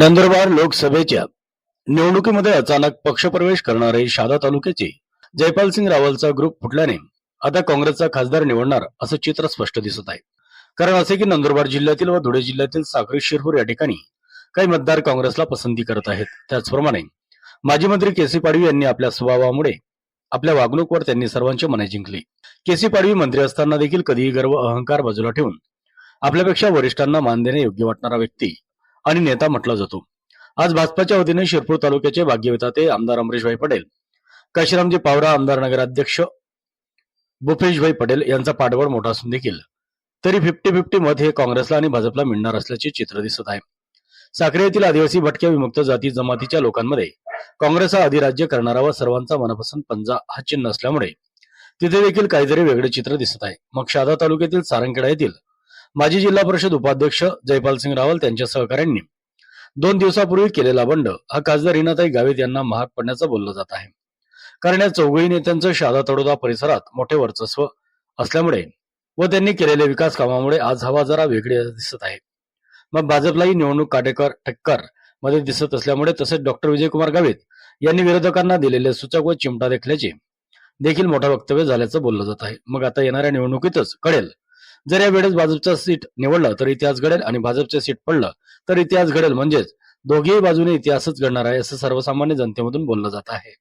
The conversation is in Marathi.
नंदुरबार लोकसभेच्या निवडणुकीमध्ये अचानक पक्षप्रवेश करणारे शहादा तालुक्याचे जयपालसिंग रावलचा ग्रुप फुटल्याने आता काँग्रेसचा खासदार निवडणार असं चित्र स्पष्ट दिसत आहे. कारण असे की नंदुरबार जिल्ह्यातील व धुळे जिल्ह्यातील साखरी शिरपूर या ठिकाणी काही मतदार काँग्रेसला पसंती करत आहेत. त्याचप्रमाणे माजी मंत्री केसी पाडवी यांनी आपल्या स्वभावामुळे आपल्या वागणूकवर त्यांनी सर्वांचे मने जिंकली. केसी पाडवी मंत्री असताना देखील कधीही गर्व अहंकार बाजूला ठेवून आपल्यापेक्षा वरिष्ठांना मान देणे योग्य वाटणारा व्यक्ती आणि नेता म्हटला जातो. आज भाजपाच्या वतीने शिरपूर तालुक्याचे भाग्यविधाते आमदार अमरीशभाई पटेल काशीरामजी पावरा आमदार नगराध्यक्ष भूपेशभाई पटेल यांचा पाठबळ मोठा असून देखील तरी फिफ्टी फिफ्टी मत हे काँग्रेसला आणि भाजपला मिळणार असल्याचे चित्र दिसत आहे. साखरे येथील आदिवासी भटक्या विमुक्त जाती जमातीच्या लोकांमध्ये काँग्रेस हा अधिराज्य करणारा व सर्वांचा मनपसंत पंजा हा चिन्ह असल्यामुळे तिथे देखील काहीतरी वेगळे चित्र दिसत आहे. मग शहादा तालुक्यातील सारंगखेडा येथील माजी जिल्हा परिषद उपाध्यक्ष जयपालसिंग रावल त्यांच्या सहकाऱ्यांनी दोन दिवसापूर्वी केलेला बंड हा खासदार हिनाताई गावित यांना महाग पडण्याचं बोललं जात आहे. कारण या चौघही नेत्यांचं शादा तडोदा परिसरात मोठे वर्चस्व असल्यामुळे व त्यांनी केलेल्या विकास कामामुळे आज हवा जरा वेगळी दिसत आहे. मग भाजपलाही निवडणूक काटेकर टक्करमध्ये दिसत असल्यामुळे तसेच डॉक्टर विजयकुमार गावित यांनी विरोधकांना दिलेले सूचक व चिमटा देखल्याचे देखील मोठं वक्तव्य झाल्याचं बोललं जात आहे. मग आता येणाऱ्या निवडणुकीतच कळेल जर या वेळेस भाजपचं सीट निवडलं तर इतिहास घडेल आणि भाजपचे सीट पडलं तर इतिहास घडेल. म्हणजेच दोघेही बाजूने इतिहासच घडणार आहे असं सर्वसामान्य जनतेमधून बोललं जात आहे.